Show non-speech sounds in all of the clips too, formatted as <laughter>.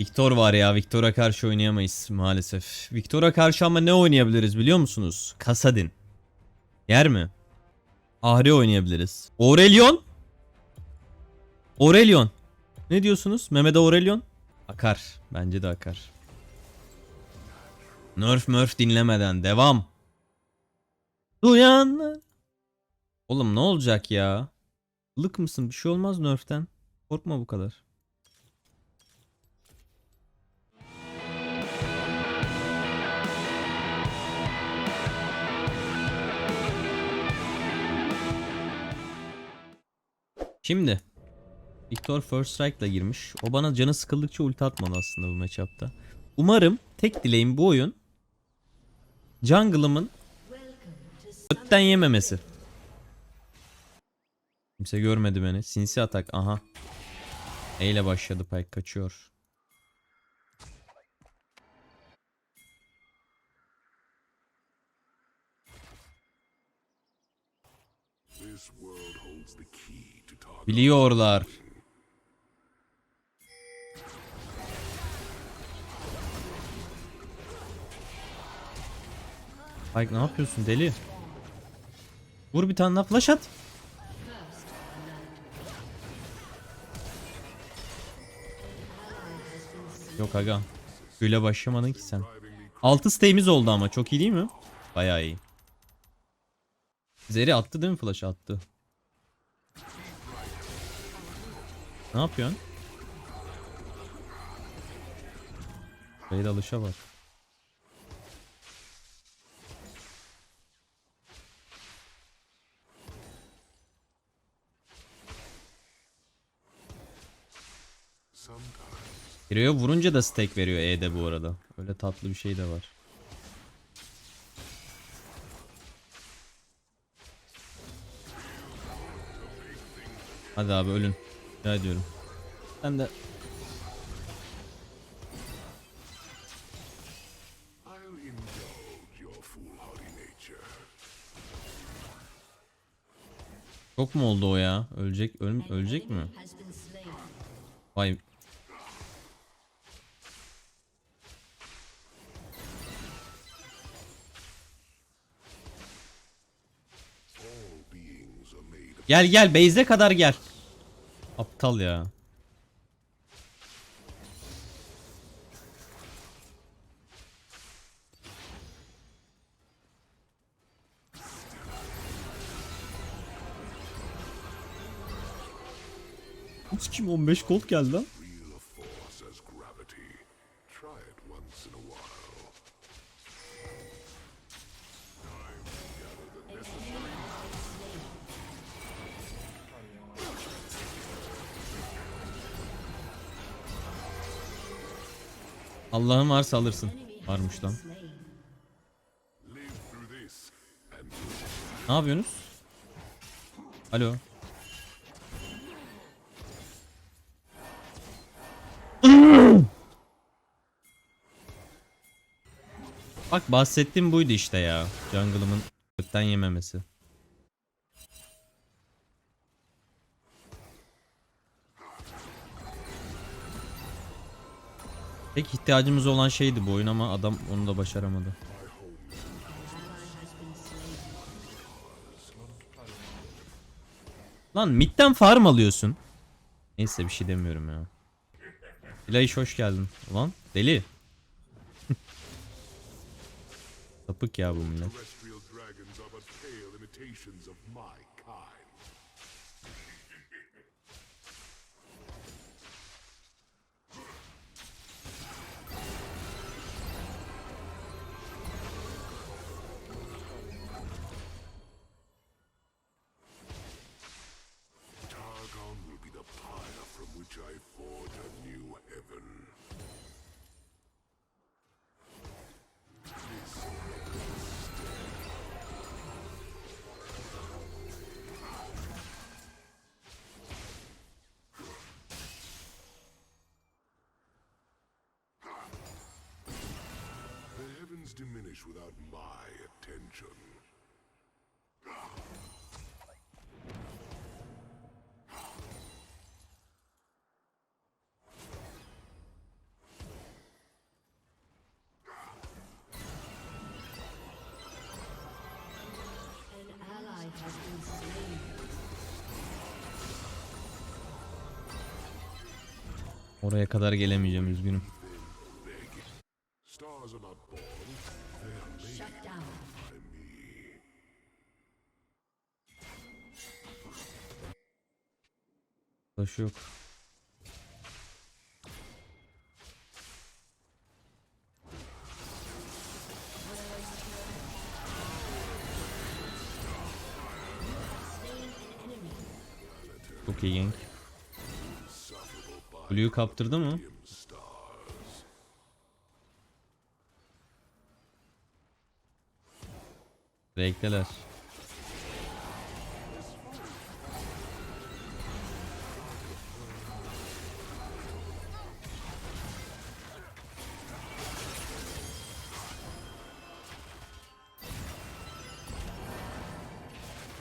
Victor var ya. Victor'a karşı oynayamayız maalesef. Victor'a karşı ama ne oynayabiliriz biliyor musunuz? Kasadin. Yer mi? Ahri oynayabiliriz. Aurelion? Aurelion. Ne diyorsunuz? Mehmet Aurelion? Akar. Bence de akar. Nerf murf dinlemeden devam. Duyanlar. Oğlum ne olacak ya? Ilık mısın? Bir şey olmaz nerf'ten. Korkma bu kadar. Şimdi Victor First Strike'la girmiş. O bana canı sıkıldıkça ulti atmadı aslında bu matchup'ta. Umarım tek dileğim bu oyun jungle'ımın ötten yememesi. Kimse görmedi beni. Sinsi atak. Aha. E ile başladı Pyke kaçıyor. Biliyorlar. Pyke ne yapıyorsun deli? Vur bir tane daha flash at. Yok aga. Böyle başlamadın ki sen. 6 stay'imiz oldu ama çok iyi değil mi? Bayağı iyi. Zeri attı değil mi flash attı. Ne yapıyorsun? Beyde alışa bak. Hero'ya vurunca da stack veriyor E'de bu arada. Öyle tatlı bir şey de var. Hadi abi ölün. Rica ediyorum. Ben de çok mu oldu o ya? Ölecek öl ölecek mi? Vay. Gel gel base'e kadar gel. Aptal ya. Hiç kim 15 gold geldi lan? Allah'ın varsa alırsın. Varmış lan. Ne yapıyorsunuz? Alo. Bak bahsettiğim buydu işte ya. Jungle'ımın yememesi. Tek ihtiyacımız olan şeydi bu oyun ama adam onu da başaramadı. Lan midden farm alıyorsun. Neyse bir şey demiyorum ya. İlahiş hoş geldin. Ulan deli. <laughs> Sapık ya bu millet. diminish without my attention. Oraya kadar gelemeyeceğim üzgünüm. Taş yok. Çok iyi gank. Blue'yu kaptırdı mı? Renkteler.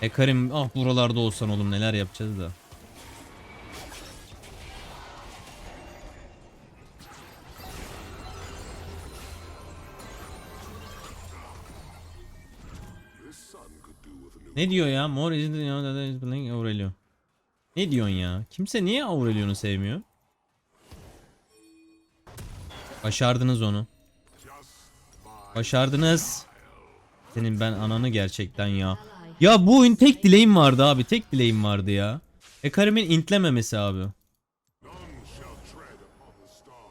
E Karim ah buralarda olsan oğlum neler yapacağız da. Ne diyor ya? More is playing Aurelio. Ne diyorsun ya? Kimse niye Aurelio'nu sevmiyor? Başardınız onu. Başardınız. Senin ben ananı gerçekten ya. Ya bu oyun tek dileğim vardı abi. Tek dileğim vardı ya. Ekarim'in intlememesi abi.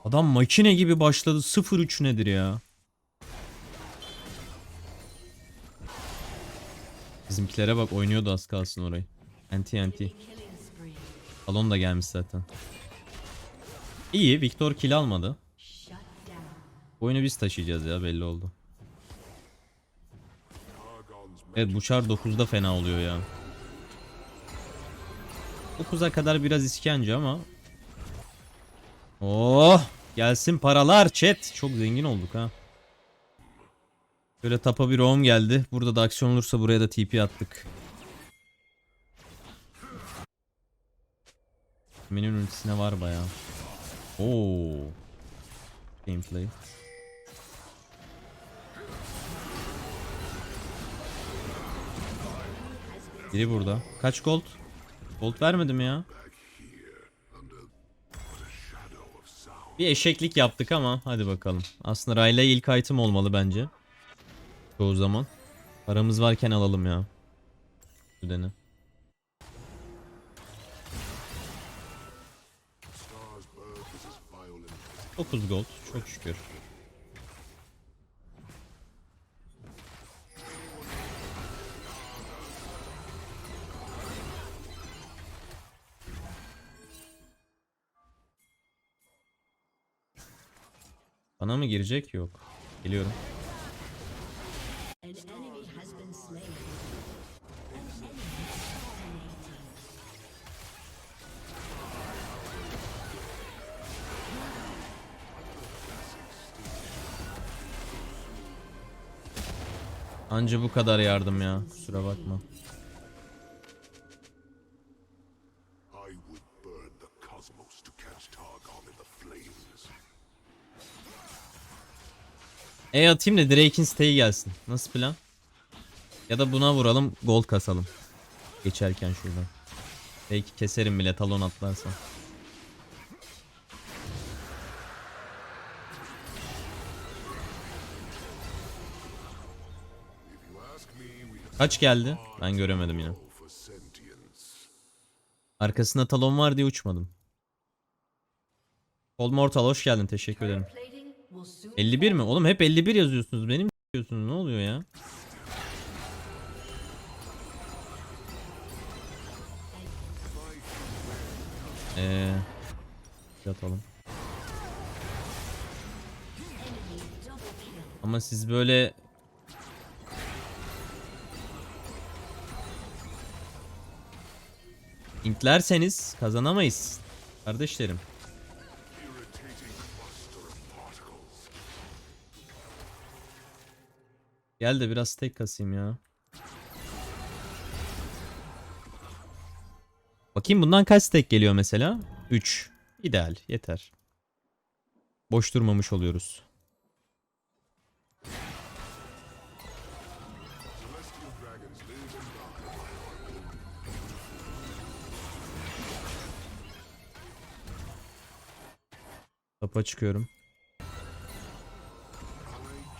Adam makine gibi başladı. 0-3 nedir ya? Bizimkilere bak oynuyordu az kalsın orayı. Anti anti. Balon da gelmiş zaten. İyi Victor kill almadı. Oyunu biz taşıyacağız ya belli oldu. Evet bu çar 9'da fena oluyor ya. 9'a kadar biraz iskence ama. Oh gelsin paralar chat. Çok zengin olduk ha. Böyle tapa bir roam geldi. Burada da aksiyon olursa buraya da TP attık. Menün ultisine var baya. Oo. Gameplay. Biri burada. Kaç gold? Gold vermedim ya. Bir eşeklik yaptık ama hadi bakalım. Aslında Rayla ilk item olmalı bence. Çoğu zaman. Paramız varken alalım ya. Düdeni. 9 gold. Çok şükür. Bana mı girecek? Yok. Geliyorum. Anca bu kadar yardım ya. Kusura bakma. E atayım da Drake'in stay'i gelsin. Nasıl plan? Ya da buna vuralım gold kasalım. Geçerken şuradan. Belki keserim bile talon atlarsa. Kaç geldi? Ben göremedim yine. Arkasında talon var diye uçmadım. Cold Mortal hoş geldin teşekkür ederim. Plating will soon 51 mi? Oğlum hep 51 yazıyorsunuz. Benim yazıyorsunuz. Ne oluyor ya? Eee kill. Ama siz böyle İntlerseniz kazanamayız. Kardeşlerim. Gel de biraz tek kasayım ya. Bakayım bundan kaç stack geliyor mesela? 3. İdeal. Yeter. Boş durmamış oluyoruz. Tapa çıkıyorum.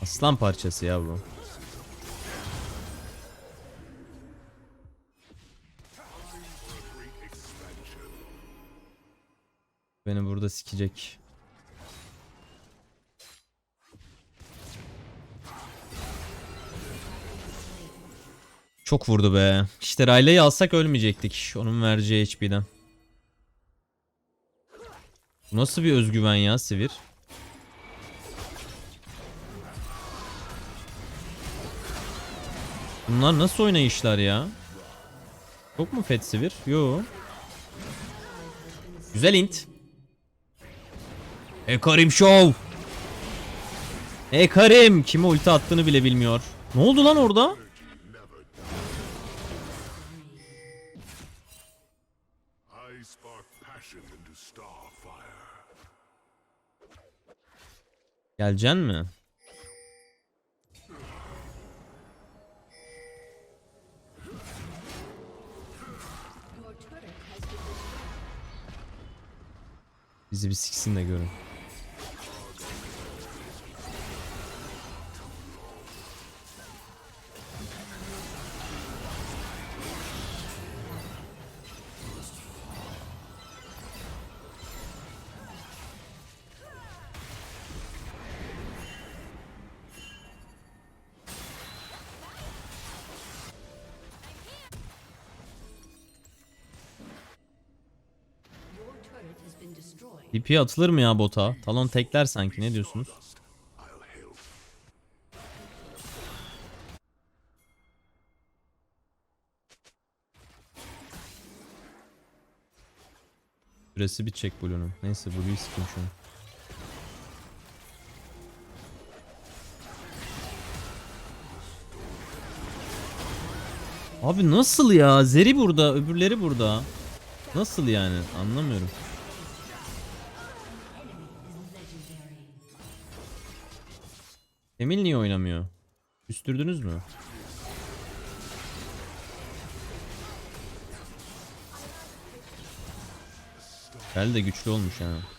Aslan parçası ya bu. Beni burada sikecek. Çok vurdu be. İşte Riley'i alsak ölmeyecektik. Onun vereceği HP'den. Nasıl bir özgüven ya Sivir? Bunlar nasıl oynayışlar ya? Çok mu Fat Sivir? Yo. Güzel int. Ekarim Show. Ekarim. Kime ulti attığını bile bilmiyor. Ne oldu lan orada? Geleceksin mi? Bizi bir siksin de görün. TP atılır mı ya bota? Talon tekler sanki ne diyorsunuz? Süresi bitecek Blue'nun. Neyse Blue'yu sikeyim şunu. Abi nasıl ya? Zeri burada, öbürleri burada. Nasıl yani? Anlamıyorum. Oynamıyor? Üstürdünüz mü? Gel de güçlü olmuş ha.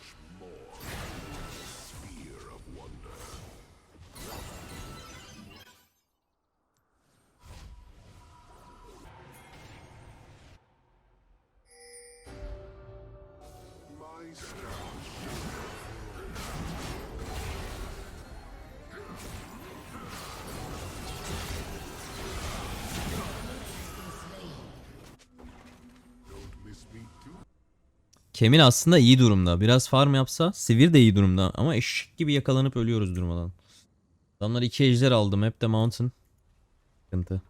Kemin aslında iyi durumda. Biraz farm yapsa Sivir de iyi durumda. Ama eşek gibi yakalanıp ölüyoruz durmadan. Adamlar iki ejder aldım. Hep de mountain. Sıkıntı.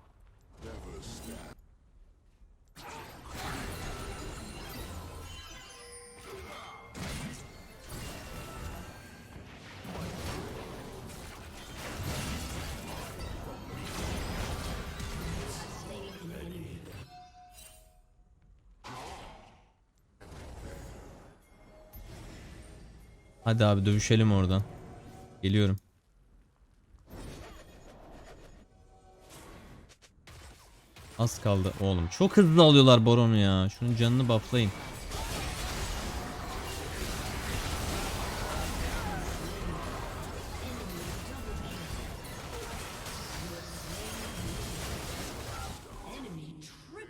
Hadi abi dövüşelim oradan. Geliyorum. Az kaldı oğlum. Çok hızlı alıyorlar Baron'u ya. Şunun canını bufflayın.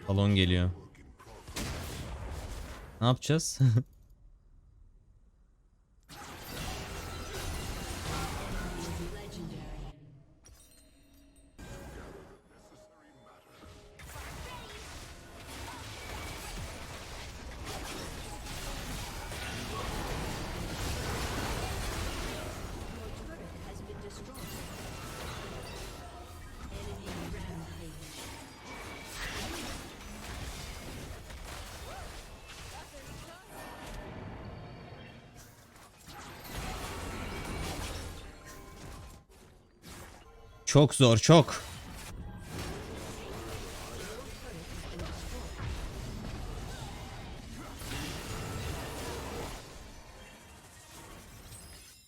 Balon geliyor. Ne yapacağız? <laughs> Çok zor çok.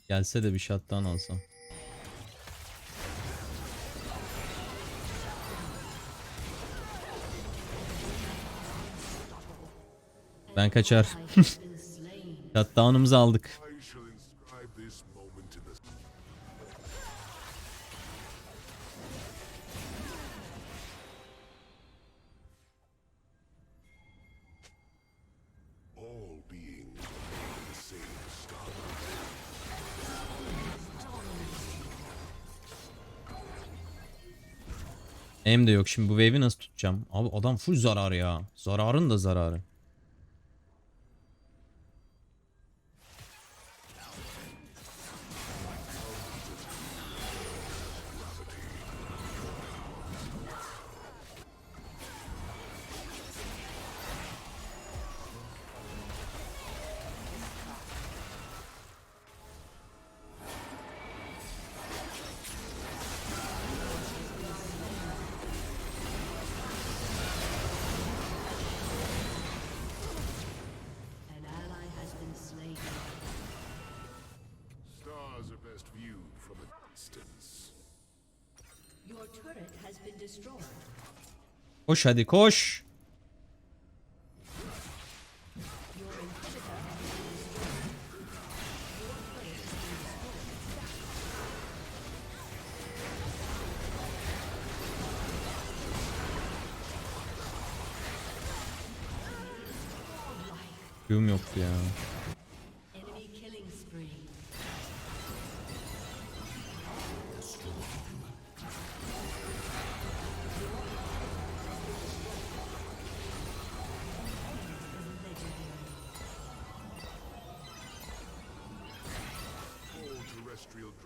Gelse de bir shotdown alsam. Ben kaçar. <laughs> Shutdown'umuzu aldık. Hem de yok şimdi bu wave'i nasıl tutacağım? Abi adam full zarar ya. Zararın da zararı. Koş hadi koş. Your inhibitor has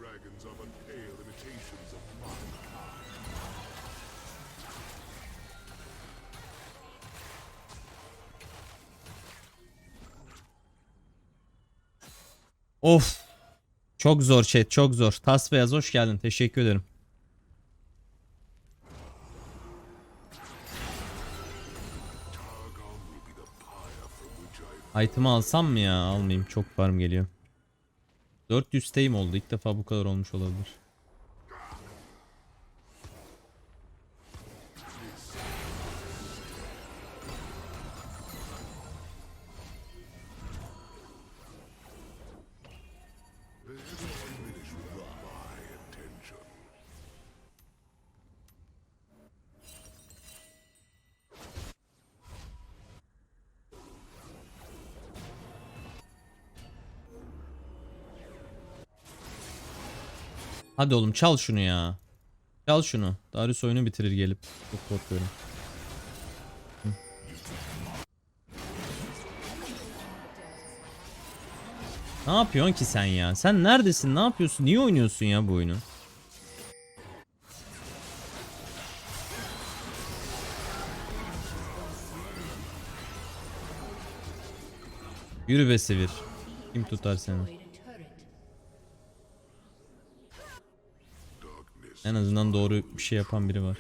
dragons are but pale imitations of mine. Of. Çok zor chat çok zor. Tas beyaz hoş geldin. Teşekkür ederim. Item'ı alsam mı ya? Almayayım. Çok farm geliyor. 400 stay'im oldu. İlk defa bu kadar olmuş olabilir. Hadi oğlum çal şunu ya. Çal şunu. Darius oyunu bitirir gelip. Çok korkuyorum. Ne yapıyorsun ki sen ya? Sen neredesin? Ne yapıyorsun? Niye oynuyorsun ya bu oyunu? Yürü be Sivir. Kim tutar seni? En azından doğru bir şey yapan biri var.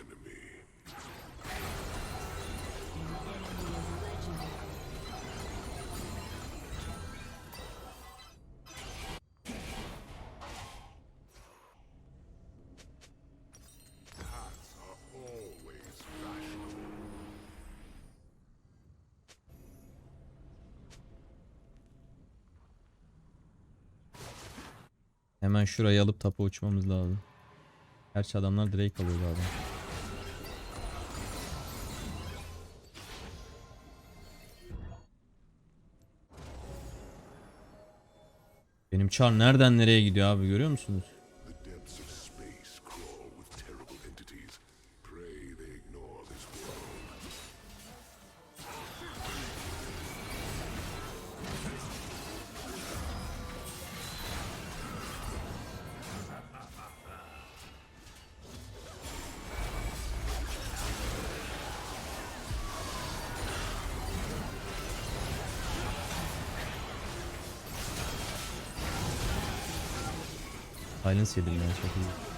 Hemen şurayı alıp tapa uçmamız lazım. Gerçi adamlar Drake alıyor galiba. Benim çar nereden nereye gidiyor abi görüyor musunuz? Silence yedim ya çok iyi.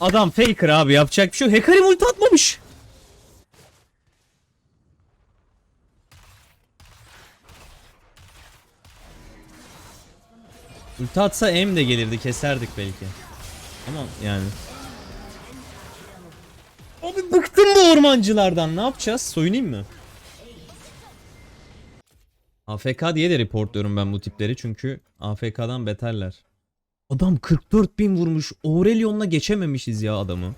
Adam faker abi yapacak bir şey yok. Hekarim ulti atmamış. Ulti atsa M de gelirdi keserdik belki. Ama yani. Ormancılardan. Ne yapacağız? Soyunayım mı? AFK diye de reportluyorum ben bu tipleri çünkü AFK'dan beterler. Adam 44 bin vurmuş. Aurelion'la geçememişiz ya adamı.